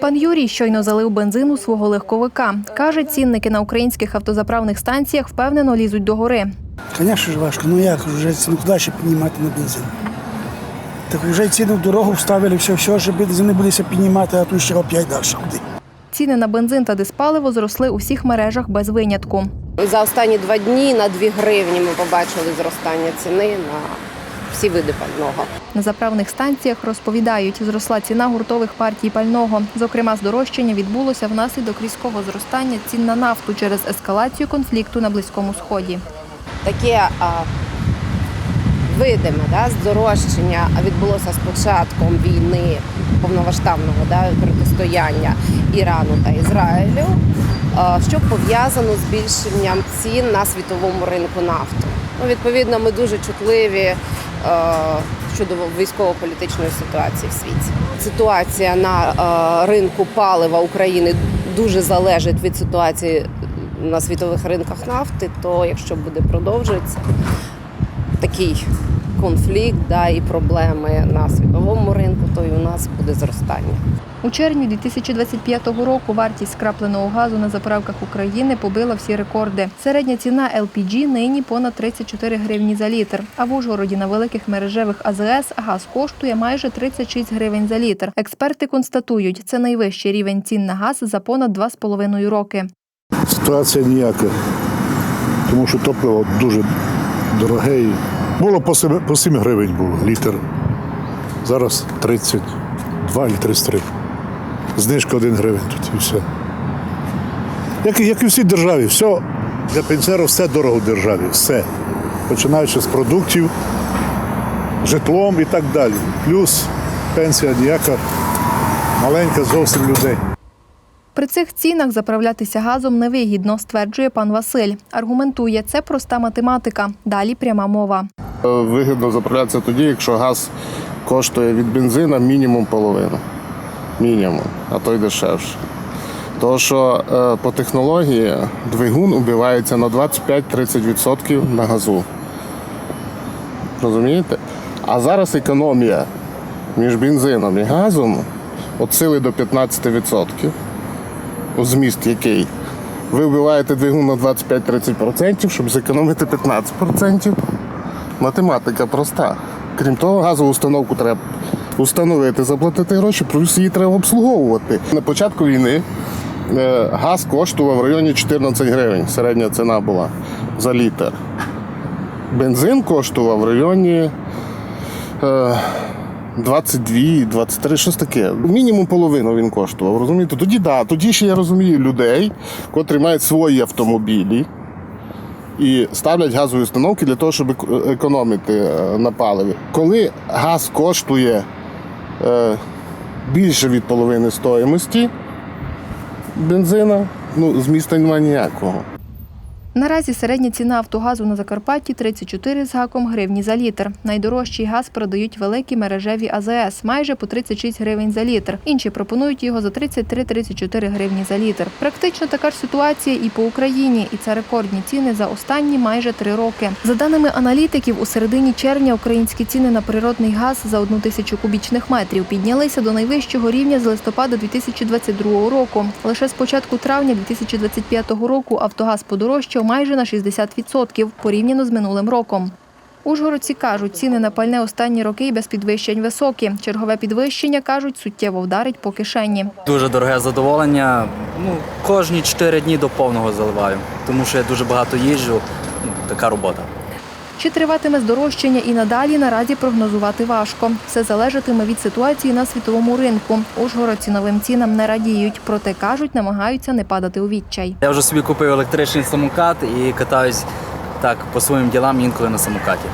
Пан Юрій щойно залив бензин у свого легковика. Каже, цінники на українських автозаправних станціях впевнено лізуть до гори. Звісно ж важко. Ну як вже ціну куди ще піднімати на бензин? Так вже ціну в дорогу вставили, все, все, що бензин не будеться піднімати, а тут ще опять далі куди. Ціни на бензин та диспаливо зросли у всіх мережах без винятку. За останні два дні на 2 гривні ми побачили зростання ціни на всі види пального. На заправних станціях розповідають, зросла ціна гуртових партій пального. Зокрема, здорожчання відбулося внаслідок різкого зростання цін на нафту через ескалацію конфлікту на Близькому Сході. Таке а, видиме да, здорожчання відбулося з початком війни повномасштабного да, протистояння Ірану та Ізраїлю, а, що пов'язано з збільшенням цін на світовому ринку нафти. Ну, відповідно, ми дуже чутливі щодо військово-політичної ситуації в світі. Ситуація на ринку палива України дуже залежить від ситуації на світових ринках нафти, то якщо буде продовжуватися такий конфлікт да, і проблеми на світовому ринку, то і у нас буде зростання. У червні 2025 року вартість скрапленого газу на заправках України побила всі рекорди. Середня ціна LPG нині понад 34 гривні за літр. А в Ужгороді на великих мережевих АЗС газ коштує майже 36 гривень за літр. Експерти констатують, це найвищий рівень цін на газ за понад 2,5 роки. Ситуація ніяка, тому що топливо дуже дороге. Було по 7, по 7 гривень було літр. Зараз 32 чи 33. Знижка 1 гривень тут і все. Як, як і в всій державі, все для пенсіонерів все дорого в державі. Все. Починаючи з продуктів, житлом і так далі. Плюс пенсія ніяка, маленька зовсім людей. При цих цінах заправлятися газом невигідно, стверджує пан Василь. Аргументує, це проста математика. Далі пряма мова. Вигідно заправлятися тоді, якщо газ коштує від бензина мінімум половину. Мінімум, а то й дешевше. Тому що е, по технології двигун убивається на 25-30% на газу. Розумієте? А зараз економія між бензином і газом від сили до 15%. Зміст який? Ви вбиваєте двигун на 25-30%, щоб зекономити 15%. Математика проста. Крім того, газову установку треба установити, заплатити гроші, плюс її треба обслуговувати. На початку війни е, газ коштував в районі 14 гривень. Середня ціна була за літр. Бензин коштував в районі е, 22, 23, щось таке. Мінімум половину він коштував. Розумієте? Тоді да, тоді ще я розумію людей, котрі мають свої автомобілі і ставлять газові установки для того, щоб економити е, на паливі. Коли газ коштує е, більше від половини стоїмості бензина, ну, змісту немає ніякого. Наразі середня ціна автогазу на Закарпатті 34 з гаком гривні за літр. Найдорожчий газ продають великі мережеві АЗС майже по 36 гривень за літр. Інші пропонують його за 33-34 гривні за літр. Практично така ж ситуація і по Україні, і це рекордні ціни за останні майже три роки. За даними аналітиків, у середині червня українські ціни на природний газ за одну тисячу кубічних метрів піднялися до найвищого рівня з листопада 2022 року. Лише з початку травня 2025 року Автогаз подорожчав майже на 60% порівняно з минулим роком. Ужгородці кажуть, ціни на пальне останні роки і без підвищень високі. Чергове підвищення, кажуть, суттєво вдарить по кишені. Дуже дороге задоволення. Ну, кожні 4 дні до повного заливаю, тому що я дуже багато їжджу. Ну, така робота. Чи триватиме здорожчання і надалі наразі прогнозувати важко. Все залежатиме від ситуації на світовому ринку. Ужгородці новим цінам не радіють, проте кажуть, намагаються не падати у відчай. Я вже собі купив електричний самокат і катаюсь так по своїм ділам інколи на самокаті.